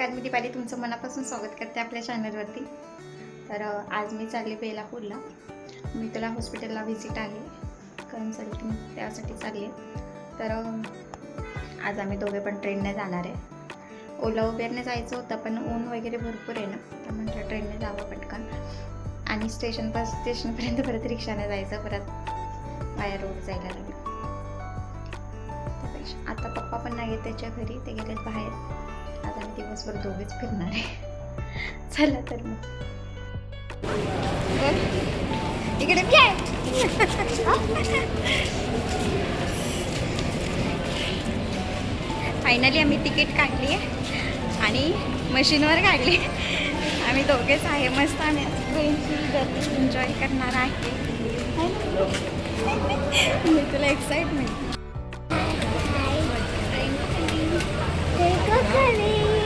नमस्कार मी दिपाली तुमचं मनापासून स्वागत करते आपल्या चॅनलवरती तर आज मी चालले बेलापूरला. मी तुला हॉस्पिटलला व्हिजिट आहे कन्सल्टिंग त्यासाठी चालली. आहे तर आज आम्ही दोघे पण ट्रेनने जाणार आहे. ओला उबेरने जायचं होतं पण ऊन वगैरे भरपूर आहे ना. तर म्हटलं ट्रेनने जावं पटकन. आणि स्टेशन पास स्टेशनपर्यंत परत रिक्षाने जायचं परत बाहेर रोड जायला लागलं आता पप्पा पण नाही आहेत त्याच्या घरी. ते गेलेत बाहेर. आम्ही दिवसभर दोघेच फिरणार आहे. चला तर मग. इकडे फायनली आम्ही तिकीट काढली आहे आणि मशीनवर काढली आम्ही दोघेच आहे. मस्त आम्ही ट्रेनची जर्नी एन्जॉय करणार आहे. मी तुला एक्साइटमेंट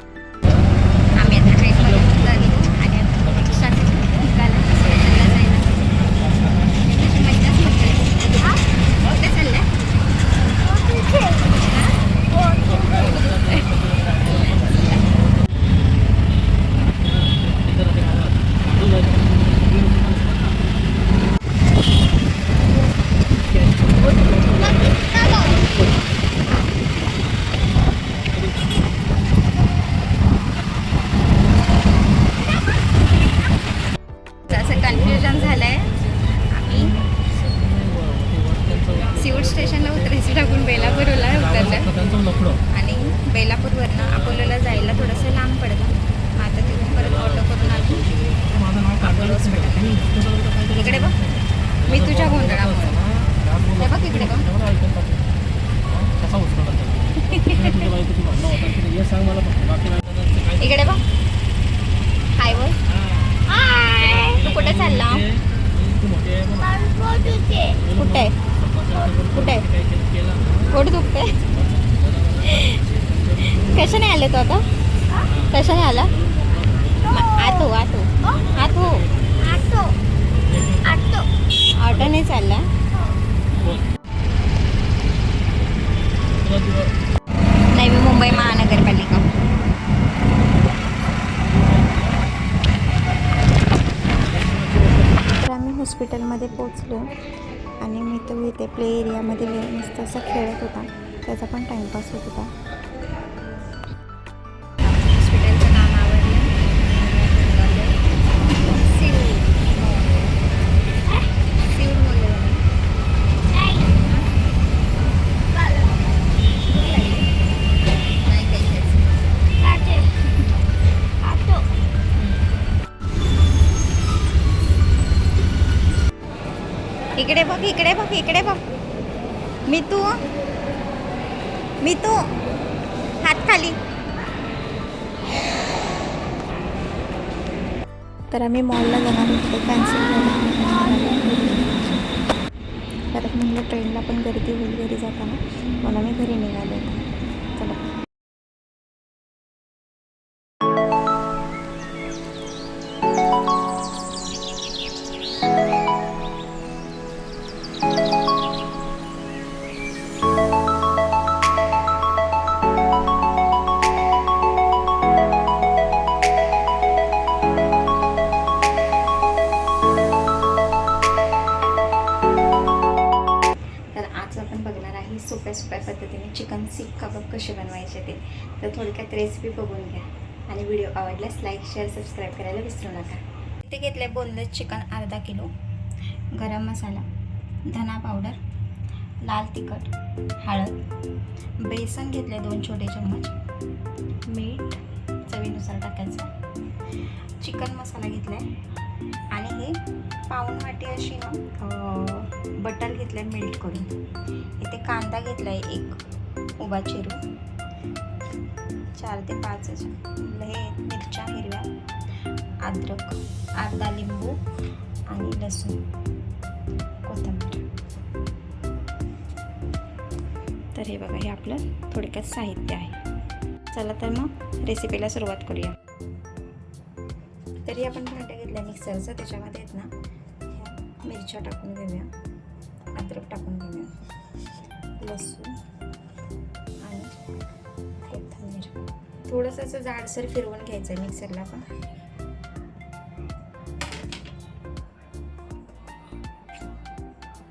आम्ही आता ट्रेनमध्ये उतरलो आणि आता रिक्षाने निघाला स्टेशनला जायला त्याची मज्जाच मज्जा आहे. हा? कुठे चाललंय? असं कन्फ्युजन झालंय आम्ही सिवूड स्टेशनला उतरायचं टाकून बेलापूरला उतरलं आणि बेलापूरवरनं अकोल्याला जायला थोडंसं लांब पडलं मग आता तिथून परत ऑटो करून आलो अकोला हॉस्पिटल इकडे बघ मी तुझ्या गोंधळामुळे हे बघ इकडे बघ इकडे बघ हाय बोल तू कुठे चालला कुठे कुठे पोट दुखते कशाने आले तू आता कशाने आला? म- आतो. आतो. आतो. ऑटोने चालला. नवी मुंबई महानगरपालिका. तर आम्ही हॉस्पिटलमध्ये पोचलो आणि मी तो इथे प्ले एरियामध्ये मस्त असा खेळत होता. त्याचा पण टाईमपास होत होता. इकडे बघ इकडे बघ इकडे बघ. मी तू. मी तू. हात खाली. तर आम्ही मॉलला जाणार होतो कॅन्सल झालं. परत म्हणलं ट्रेनला पण गर्दी होईल घरी जाताना. म्हणून आम्ही घरी निघालो कशी कसे बनवायचे ते. तर थोडक्यात रेसिपी बघून घ्या. आणि व्हिडिओ आवडल्यास लाईक शेअर सबस्क्राईब करायला विसरू नका. इथे घेतले बोनलेस चिकन अर्धा किलो. गरम मसाला धना पावडर लाल तिखट हळद बेसन घेतले दोन छोटे चम्मच मीठ चवीनुसार टाकायचं. चिकन मसाला घेतला आहे आणि हे पाऊन वाटी अशी ना बटर घेतलं आहे मेल्ट करून. इथे कांदा घेतला आहे एक. उभा चिरू. चार ते पाच अशा हे मिरच्या हिरव्या अद्रक अर्धा लिंबू आणि लसूण कोथंबीर. तर हे बघा हे आपलं थोडक्यात साहित्य आहे. चला तर मग रेसिपीला सुरुवात करूया. तरी आपण भांड्या घेतलं मिक्सरचं त्याच्यामध्ये आहेत ना ह्या मिरच्या टाकून घेऊया अद्रक टाकून घेऊया लसूण थोडंसं असं जाडसर फिरवून घ्यायचं आहे मिक्सरला पण.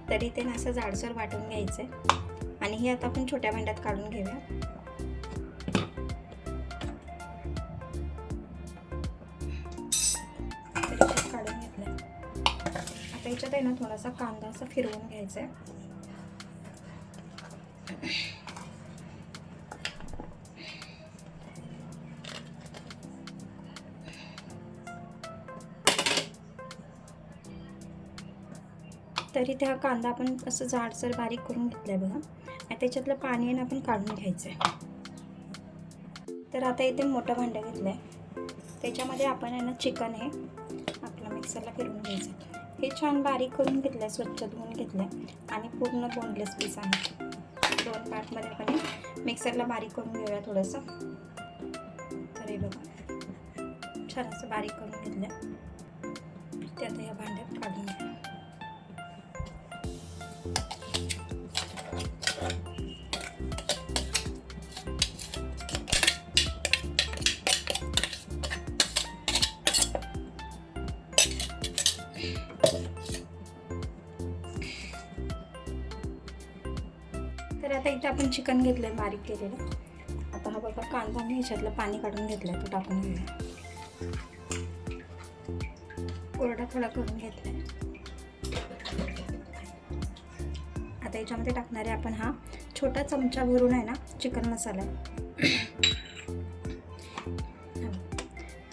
तरी ते ना असं जाडसर वाटून घ्यायचं आहे आणि हे आता आपण छोट्या भांड्यात काढून घेऊया. काढून घेतलं आता याच्यात आहे ना थोडासा कांदा असा फिरवून घ्यायचा आहे तरी त्या कांदा आपण असं जाडसर बारीक करून घेतलाय बघा. आणि त्याच्यातलं पाणी आहे ना आपण काढून घ्यायचं आहे तर आता इथे मोठं भांडं घेतलं आहे त्याच्यामध्ये आपण आहे ना चिकन हे आपलं मिक्सरला फिरवून घ्यायचं आहे. हे छान बारीक करून घेतलं आहे स्वच्छ धुवून घेतलं आहे आणि पूर्ण बोनलेस पीस आहे. दोन पार्टमध्ये आपण मिक्सरला बारीक करून घेऊया थोडंसं. तर हे बघा. छान असं बारीक करून घेतलं त्यात ते आता या भांड्यात काढून घ्या. आता इथे आपण चिकन घेतलं आहे बारीक केलेलं. आता हा बघा कांदा मी ह्याच्यातलं पाणी काढून घेतलं आहे तो टाकून घेऊया. कोरडा थोडा करून घेतला आता याच्यामध्ये टाकणारे आपण हा छोटा चमचा भरून आहे ना चिकन मसाला.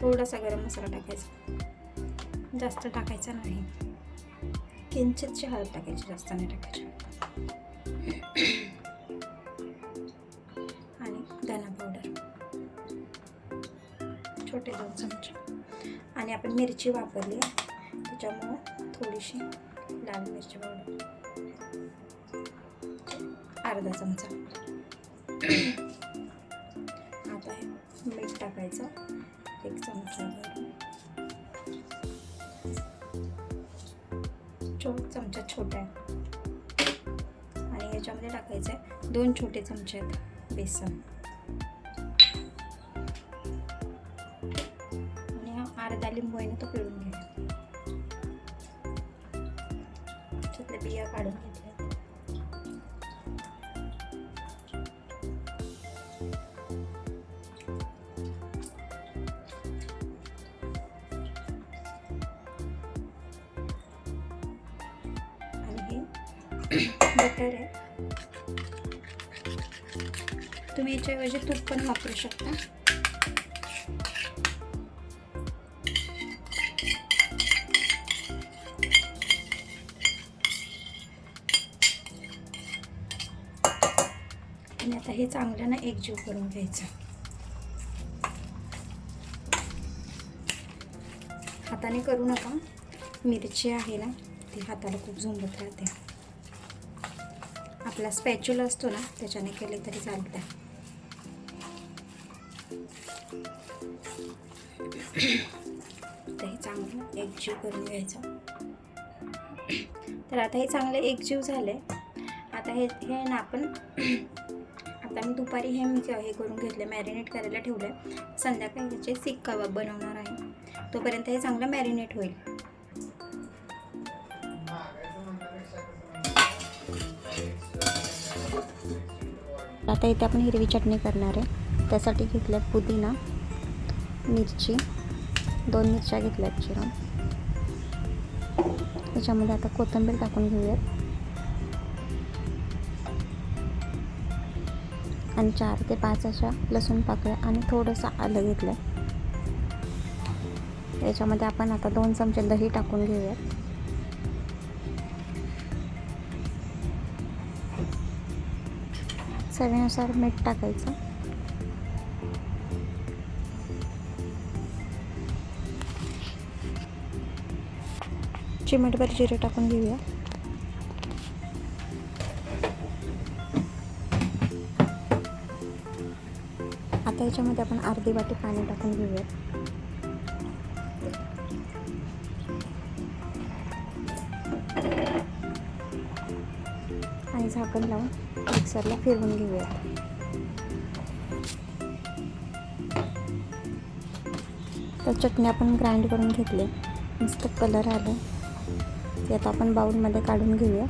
थोडासा गरम मसाला टाकायचा. जास्त टाकायचा नाही. किंचितची हळद टाकायची जास्त नाही टाकायची. मिरची वापरली आहे. त्याच्यामुळं थोडीशी लाल मिरची पावडर. अर्धा चमचा. आता हे मीठ टाकायचं. एक चमचा चो चमचा छोटा आहे. आणि याच्यामध्ये टाकायचं आहे दोन छोटे चमचे आहेत बेसन. बिया काढून घेतल्या. बटर आहे. तुम्ही याच्याऐवजी तूप पण वापरू शकता. आता हे चांगलं ना एकजीव करून घ्यायचं. हाताने करू नका. मिरची आहे ना ती हाताला खूप झुंबत राहते. आपला स्पॅच्युला असतो ना त्याच्याने केले तरी चालतं. तर हे चांगलं एकजीव करून घ्यायचं. तर आता हे चांगलं एकजीव झालं आहे आता हे हे ना आपण आता मी दुपारी हे मी हे करून घेतले मॅरिनेट करायला ठेवलं आहे संध्याकाळी त्याचे सीख कबाब बनवणार आहे. तोपर्यंत हे चांगलं मॅरिनेट होईल. आता इथे आपण हिरवी चटणी करणार आहे. त्यासाठी घेतल्या पुदिना मिरची दोन मिरच्या घेतल्यात चिरून त्याच्यामध्ये आता कोथिंबीर टाकून घेऊयात. आणि चार ते पाच अशा लसूण पाकळ्या आणि थोडंसं आलं घेतलं याच्यामध्ये आपण आता दोन चमचे दही टाकून घेऊयात. चवीनुसार मीठ टाकायचं. चिमटभर जिरे टाकून घेऊया. आता याच्यामध्ये आपण अर्धी वाटी पाणी टाकून घेऊयात. आणि झाकण लावून मिक्सरला फिरवून घेऊया तर चटणी आपण ग्राइंड करून घेतली. मस्त कलर आला. ते आता आपण बाउलमध्ये काढून घेऊया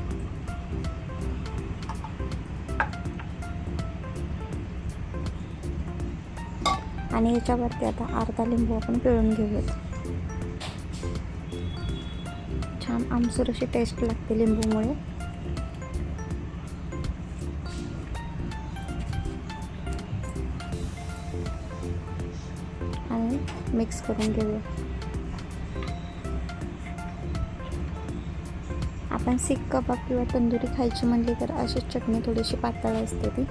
आणि याच्यावरती आता अर्धा लिंबू आपण पिळून घेऊयात. छान आमसूर अशी टेस्ट लागते लिंबूमुळे. आणि मिक्स करून घेऊया. आपण सीख कबाब किंवा तंदुरी खायची म्हणली तर अशीच चटणी थोडीशी पातळ असते ती.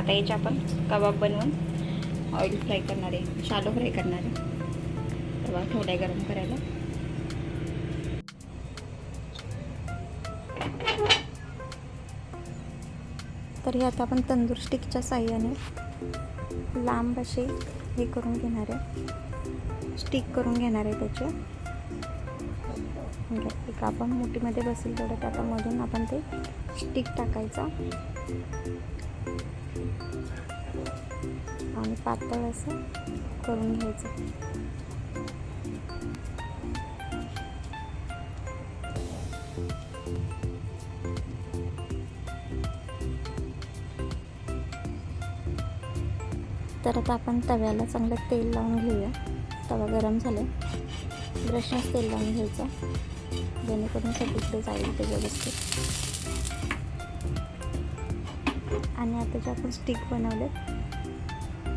आता याचे आपण कबाब बनवून ऑइल फ्राय करणार आहे शालो फ्राय करणार आहे. तवा थोड्या गरम करायला. तर हे आता आपण तंदूर स्टिकच्या साह्याने लांब असे हे करून घेणार आहे. स्टिक करून घेणार आहे त्याचे. म्हणजे एक आपण मोठीमध्ये बसेल तेवढं आता मधून आपण ते स्टिक टाकायचा. आणि पातळ असं करून घ्यायचं. तर आता आपण तव्याला चांगलं तेल लावून घेऊया. तवा गरम झाला ब्रशनच तेल लावून घ्यायचं. जेणेकरून सगळीकडे जाईल ते व्यवस्थित. आणि आता जे आपण स्टिक बनवले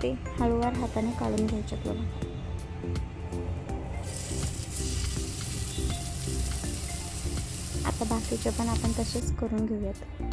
ते हळूवार हाताने काढून घ्यायचे आपल्याला. आता बाकीचे पण आपण तसेच करून घेऊयात.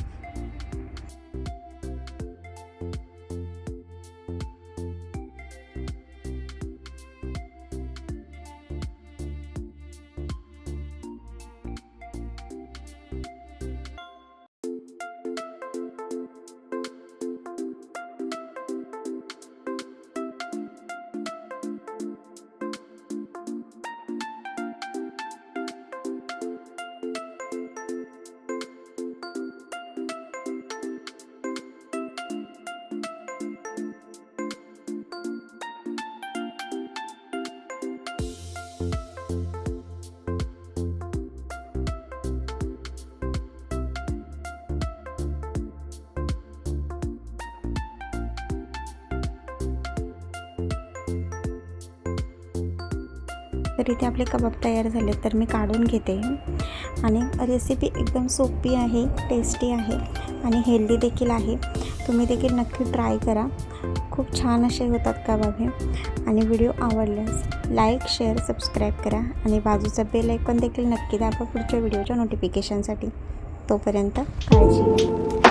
तर इथे आपले कबाब तयार झाले तर मी काढून घेते. आणि रेसिपी एकदम सोपी आहे टेस्टी आहे आणि हेल्दी देखील आहे. तुम्ही देखील नक्की ट्राय करा. खूप छान असे होतात कबाब हे. आणि व्हिडिओ आवडल्यास लाईक शेअर सबस्क्राईब करा. आणि बाजूचा बेल ऐकॉन देखील नक्की दाबा पुढच्या व्हिडिओच्या नोटिफिकेशनसाठी तोपर्यंत काळजी घ्या.